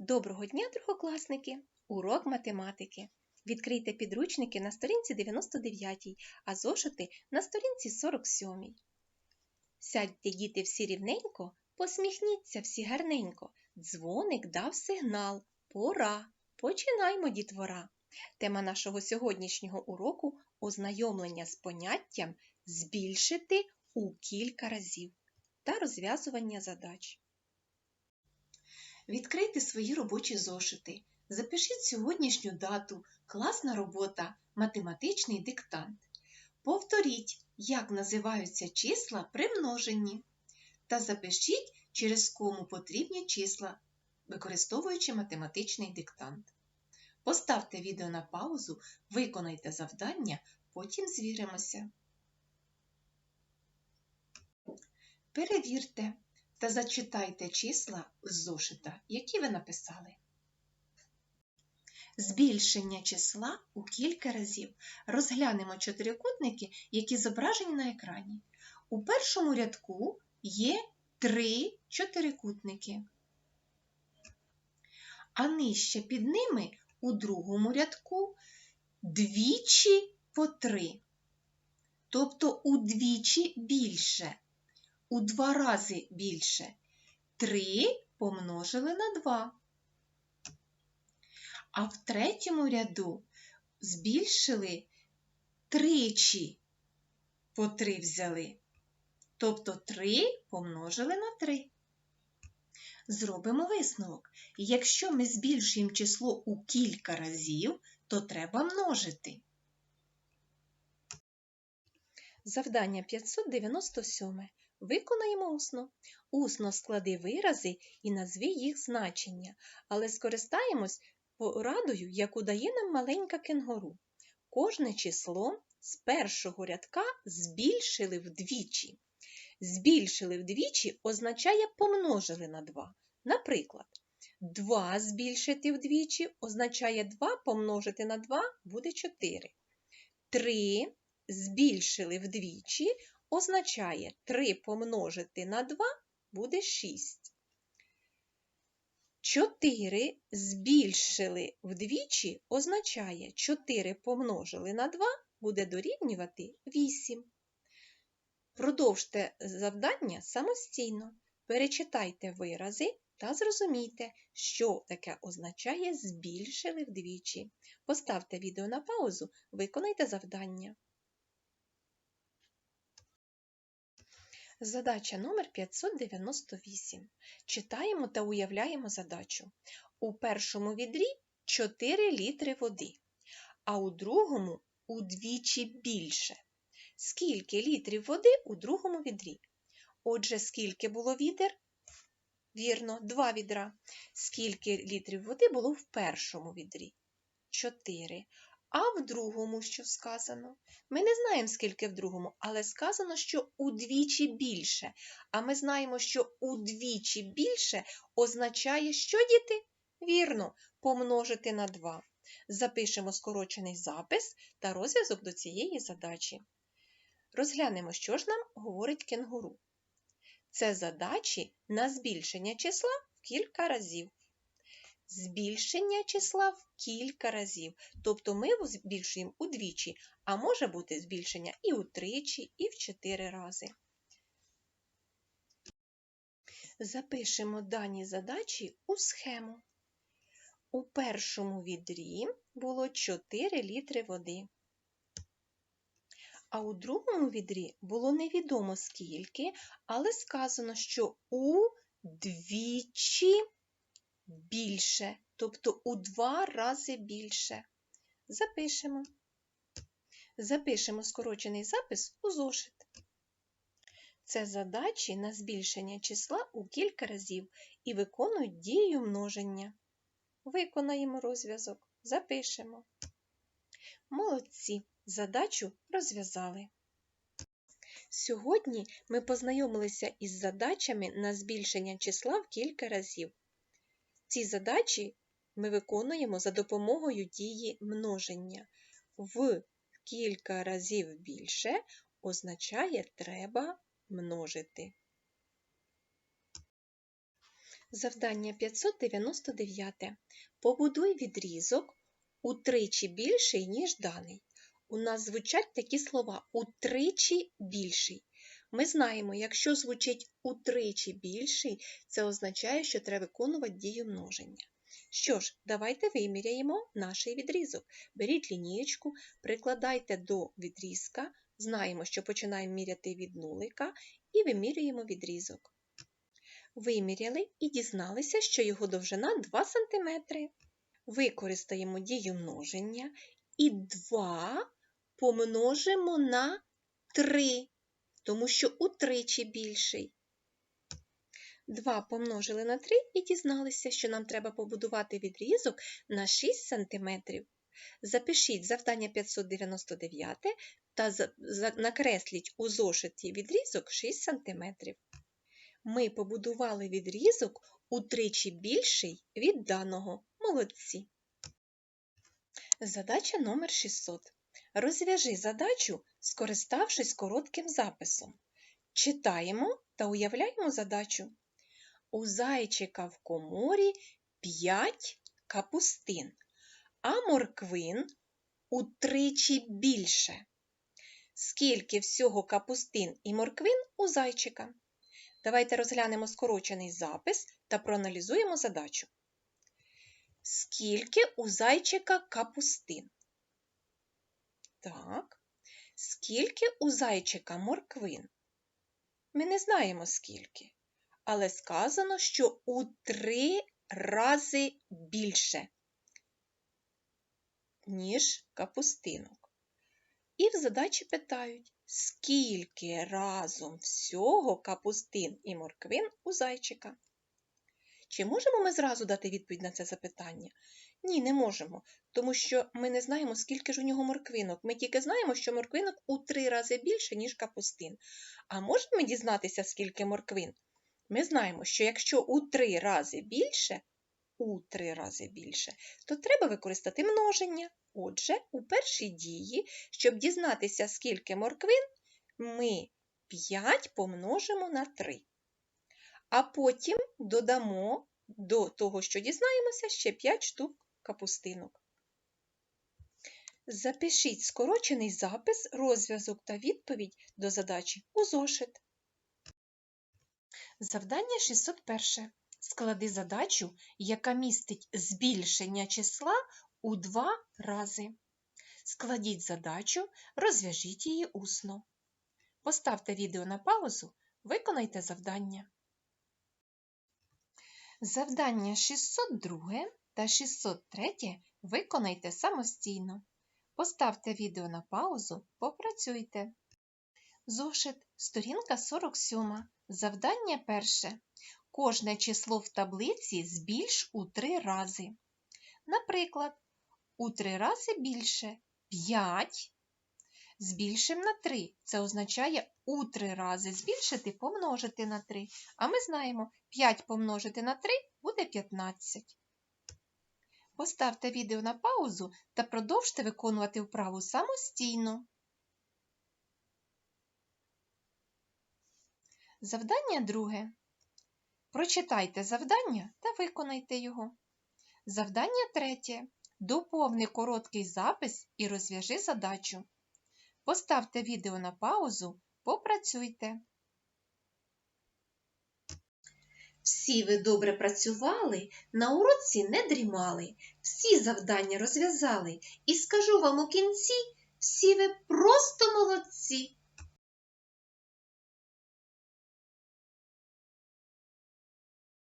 Доброго дня, другокласники! Урок математики. Відкрийте підручники на сторінці 99, а зошити на сторінці 47. Сядьте, діти, всі рівненько, посміхніться всі гарненько. Дзвоник дав сигнал. Пора. Починаймо, дітвора. Тема нашого сьогоднішнього уроку ознайомлення з поняттям збільшити у кілька разів та розв'язування задач. Відкрийте свої робочі зошити. Запишіть сьогоднішню дату, класна робота, математичний диктант. Повторіть, як називаються числа при множенні. Та запишіть, через кому потрібні числа, використовуючи математичний диктант. Поставте відео на паузу, виконайте завдання, потім звіримося. Перевірте та зачитайте числа з зошита, які ви написали. Збільшення числа у кілька разів. Розглянемо чотирикутники, які зображені на екрані. У першому рядку є три чотирикутники, а нижче під ними у другому рядку двічі по три, тобто удвічі більше у два рази більше. 3 помножили на 2. А в третьому ряду збільшили тричі по 3 взяли. Тобто 3 помножили на 3. Зробимо висновок. Якщо ми збільшуємо число у кілька разів, то треба множити. Завдання 597. Виконаємо усно. Усно склади вирази і назви їх значення, але скористаємось порадою, яку дає нам маленька кенгуру. Кожне число з першого рядка збільшили вдвічі. Збільшили вдвічі означає помножили на 2. Наприклад, 2 збільшити вдвічі означає 2 помножити на 2 буде 4. 3 збільшили вдвічі означає 3 помножити на 2 буде 6. 4 збільшили вдвічі означає 4 помножили на 2 буде дорівнювати 8. Продовжте завдання самостійно. Перечитайте вирази та зрозумійте, що таке означає збільшили вдвічі. Поставте відео на паузу, виконайте завдання. Задача номер 598. Читаємо та уявляємо задачу. У першому відрі 4 літри води, а у другому удвічі більше. Скільки літрів води у другому відрі? Отже, скільки було відер? Вірно, два відра. Скільки літрів води було в першому відрі? 4. А в другому що сказано? Ми не знаємо, скільки в другому, але сказано, що удвічі більше. А ми знаємо, що удвічі більше означає, що діти? Вірно, помножити на 2. Запишемо скорочений запис та розв'язок до цієї задачі. Розглянемо, що ж нам говорить кенгуру. Це задачі на збільшення числа в кілька разів збільшення числа в кілька разів. Тобто ми збільшуємо удвічі, а може бути збільшення і утричі, і в чотири рази. Запишемо дані задачі у схему. У першому відрі було 4 літри води. А у другому відрі було невідомо скільки, але сказано, що удвічі більше, тобто у два рази більше. Запишемо. Запишемо скорочений запис у зошит. Це задачі на збільшення числа у кілька разів і виконують дію множення. Виконаємо розв'язок. Запишемо. Молодці. Задачу розв'язали. Сьогодні ми познайомилися із задачами на збільшення числа в кілька разів. Ці задачі ми виконуємо за допомогою дії множення. В кілька разів більше означає треба множити. Завдання 599. Побудуй відрізок утричі більший, ніж даний. У нас звучать такі слова утричі більший. Ми знаємо, якщо звучить утричі більший, це означає, що треба виконувати дію множення. Що ж, давайте виміряємо наш відрізок. Беріть лінієчку, прикладайте до відрізка, знаємо, що починаємо міряти від нулика, і вимірюємо відрізок. Виміряли і дізналися, що його довжина 2 см. Використаємо дію множення і 2 помножимо на 3, тому що утричі більший. 2 помножили на 3 і дізналися, що нам треба побудувати відрізок на 6 см. Запишіть завдання 599 та накресліть у зошиті відрізок 6 см. Ми побудували відрізок утричі більший від даного. Молодці. Задача номер 600. Розв'яжи задачу, скориставшись коротким записом. Читаємо та уявляємо задачу. У зайчика в коморі 5 капустин, а морквин утричі більше. Скільки всього капустин і морквин у зайчика? Давайте розглянемо скорочений запис та проаналізуємо задачу. Скільки у зайчика капустин? Так. Скільки у зайчика морквин? Ми не знаємо скільки, але сказано, що у три рази більше, ніж капустинок. І в задачі питають, скільки разом всього капустин і морквин у зайчика? Чи можемо ми зразу дати відповідь на це запитання? Ні, не можемо, тому що ми не знаємо, скільки ж у нього морквинок. Ми тільки знаємо, що морквинок у три рази більше, ніж капустин. А можемо ми дізнатися, скільки морквин? Ми знаємо, що якщо у три рази більше, у три рази більше, то треба використати множення. Отже, у першій дії, щоб дізнатися, скільки морквин, ми 5 помножимо на 3. А потім додамо до того, що дізнаємося, ще 5 штук капустинок. Запишіть скорочений запис, розв'язок та відповідь до задачі у зошит. Завдання 601. Склади задачу, яка містить збільшення числа у два рази. Складіть задачу, розв'яжіть її усно. Поставте відео на паузу, виконайте завдання. Завдання 602 та 603 виконайте самостійно. Поставте відео на паузу, попрацюйте. Зошит, сторінка 47. Завдання перше. Кожне число в таблиці збільш у три рази. Наприклад, у три рази більше 5. Збільшимо на 3. Це означає у три рази збільшити помножити на 3. А ми знаємо, 5 помножити на 3 буде 15. Поставте відео на паузу та продовжте виконувати вправу самостійно. Завдання друге. Прочитайте завдання та виконайте його. Завдання третє. Доповни короткий запис і розв'яжи задачу. Поставте відео на паузу, попрацюйте. Всі ви добре працювали, на уроці не дрімали, всі завдання розв'язали, і скажу вам у кінці, всі ви просто молодці.